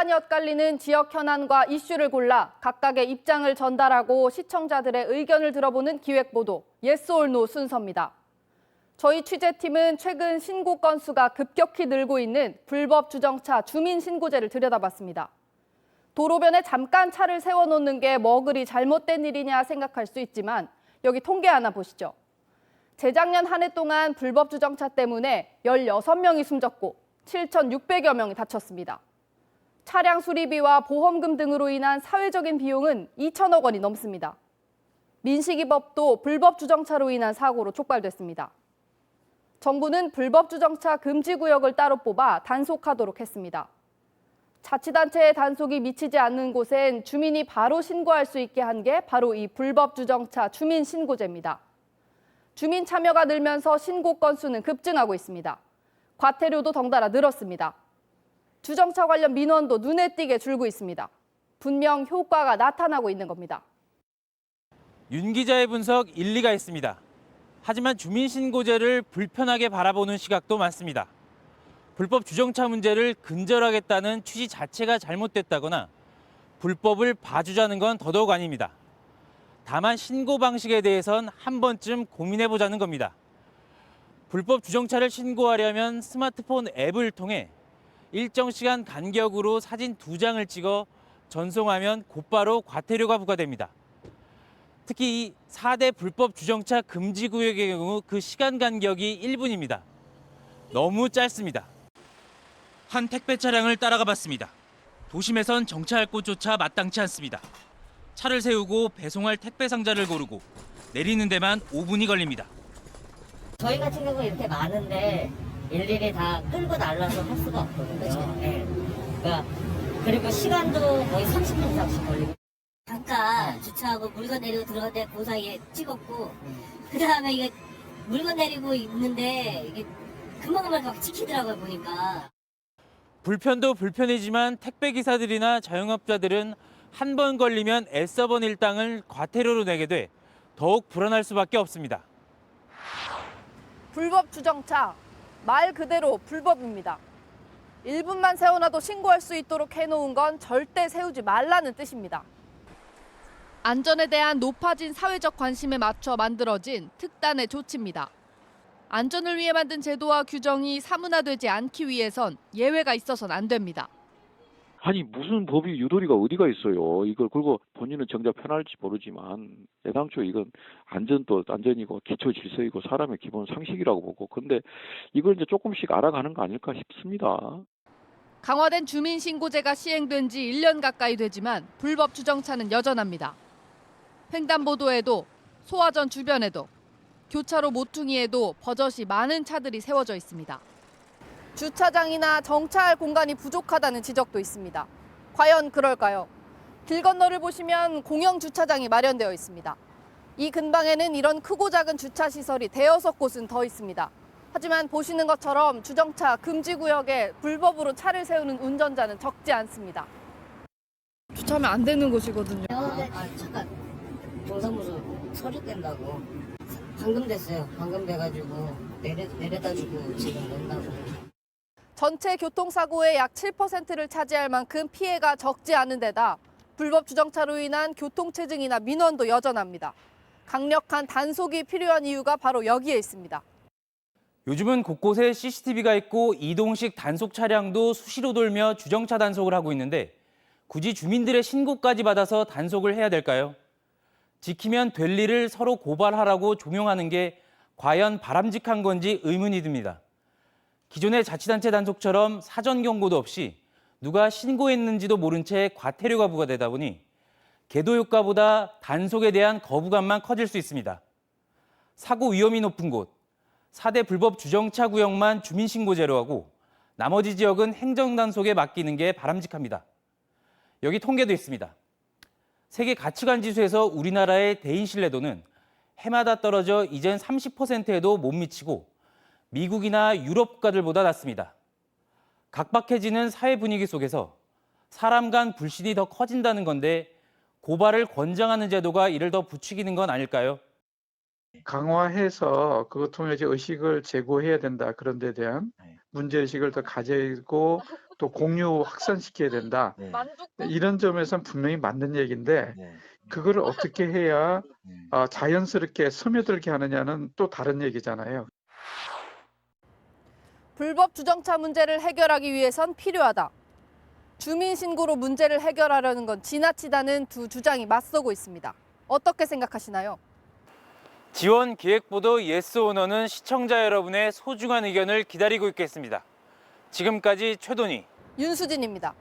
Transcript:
찬반이 엇갈리는 지역 현안과 이슈를 골라 각각의 입장을 전달하고 시청자들의 의견을 들어보는 기획보도 예스 올노 순서입니다. 저희 취재팀은 최근 신고 건수가 급격히 늘고 있는 불법 주정차 주민 신고제를 들여다봤습니다. 도로변에 잠깐 차를 세워놓는 게 뭐 그리 잘못된 일이냐 생각할 수 있지만 여기 통계 하나 보시죠. 재작년 한 해 동안 불법 주정차 때문에 16명이 숨졌고 7,600여 명이 다쳤습니다. 차량 수리비와 보험금 등으로 인한 사회적인 비용은 2천억 원이 넘습니다. 민식이법도 불법 주정차로 인한 사고로 촉발됐습니다. 정부는 불법 주정차 금지 구역을 따로 뽑아 단속하도록 했습니다. 자치단체의 단속이 미치지 않는 곳엔 주민이 바로 신고할 수 있게 한 게 바로 이 불법 주정차 주민 신고제입니다. 주민 참여가 늘면서 신고 건수는 급증하고 있습니다. 과태료도 덩달아 늘었습니다. 주정차 관련 민원도 눈에 띄게 줄고 있습니다. 분명 효과가 나타나고 있는 겁니다. 윤 기자의 분석 일리가 있습니다. 하지만 주민신고제를 불편하게 바라보는 시각도 많습니다. 불법 주정차 문제를 근절하겠다는 취지 자체가 잘못됐다거나 불법을 봐주자는 건 더더욱 아닙니다. 다만 신고 방식에 대해선 한 번쯤 고민해 보자는 겁니다. 불법 주정차를 신고하려면 스마트폰 앱을 통해 일정 시간 간격으로 사진 두 장을 찍어 전송하면 곧바로 과태료가 부과됩니다. 특히 이 4대 불법 주정차 금지 구역의 경우 그 시간 간격이 1분입니다. 너무 짧습니다. 한 택배 차량을 따라가 봤습니다. 도심에선 정차할 곳조차 마땅치 않습니다. 차를 세우고 배송할 택배 상자를 고르고 내리는 데만 5분이 걸립니다. 저희 같은 경우 이렇게 많은데 일일이 다 끌고 날라서 할 수가 없거든요. 예. 그러니까 그리고 시간도 거의 30분 이상씩 걸리고. 잠깐 주차하고 물건 내리고 들어갈 때그 사이에 찍었고 그 다음에 이게 물건 내리고 있는데 이게 금방금방 막 찍히더라고요 보니까. 불편도 불편이지만 택배 기사들이나 자영업자들은 한 번 걸리면 애써본 일당을 과태료로 내게 돼 더욱 불안할 수밖에 없습니다. 불법 주정차 말 그대로 불법입니다. 1분만 세워놔도 신고할 수 있도록 해놓은 건 절대 세우지 말라는 뜻입니다. 안전에 대한 높아진 사회적 관심에 맞춰 만들어진 특단의 조치입니다. 안전을 위해 만든 제도와 규정이 사문화되지 않기 위해선 예외가 있어서는 안 됩니다. 아니 무슨 법이 유도리가 어디가 있어요. 이걸 그리고 본인은 정작 편할지 모르지만 애당초 이건 안전도 안전이고 기초 질서이고 사람의 기본 상식이라고 보고 근데 이걸 이제 조금씩 알아가는 거 아닐까 싶습니다. 강화된 주민신고제가 시행된 지 1년 가까이 되지만 불법 주정차는 여전합니다. 횡단보도에도 소화전 주변에도 교차로 모퉁이에도 버젓이 많은 차들이 세워져 있습니다. 주차장이나 정차할 공간이 부족하다는 지적도 있습니다. 과연 그럴까요? 길 건너를 보시면 공영 주차장이 마련되어 있습니다. 이 근방에는 이런 크고 작은 주차 시설이 대여섯 곳은 더 있습니다. 하지만 보시는 것처럼 주정차 금지 구역에 불법으로 차를 세우는 운전자는 적지 않습니다. 주차하면 안 되는 곳이거든요. 아, 잠깐 동사무소 서류 뗀다고 방금 됐어요. 방금 돼가지고 내려 내려다주고 지금 낸다고. 전체 교통사고의 약 7%를 차지할 만큼 피해가 적지 않은 데다 불법 주정차로 인한 교통체증이나 민원도 여전합니다. 강력한 단속이 필요한 이유가 바로 여기에 있습니다. 요즘은 곳곳에 CCTV가 있고 이동식 단속 차량도 수시로 돌며 주정차 단속을 하고 있는데 굳이 주민들의 신고까지 받아서 단속을 해야 될까요? 지키면 될 일을 서로 고발하라고 종용하는 게 과연 바람직한 건지 의문이 듭니다. 기존의 자치단체 단속처럼 사전 경고도 없이 누가 신고했는지도 모른 채 과태료가 부과되다 보니 계도 효과보다 단속에 대한 거부감만 커질 수 있습니다. 사고 위험이 높은 곳, 4대 불법 주정차 구역만 주민신고제로 하고 나머지 지역은 행정단속에 맡기는 게 바람직합니다. 여기 통계도 있습니다. 세계 가치관 지수에서 우리나라의 대인 신뢰도는 해마다 떨어져 이젠 30%에도 못 미치고 미국이나 유럽 국가들보다 낮습니다. 각박해지는 사회 분위기 속에서 사람 간 불신이 더 커진다는 건데 고발을 권장하는 제도가 이를 더 부추기는 건 아닐까요? 강화해서 그것 통해서 의식을 제고해야 된다. 그런 데 대한 네. 문제의식을 더 가지고 또 공유 확산시켜야 된다. 네. 이런 점에서는 분명히 맞는 얘기인데 네. 그거를 어떻게 해야 네. 어, 자연스럽게 스며들게 하느냐는 또 다른 얘기잖아요. 불법 주정차 문제를 해결하기 위해선 필요하다. 주민 신고로 문제를 해결하려는 건 지나치다는 두 주장이 맞서고 있습니다. 어떻게 생각하시나요? 지원 기획보도 예스 오너는 시청자 여러분의 소중한 의견을 기다리고 있겠습니다. 지금까지 최돈희 윤수진입니다.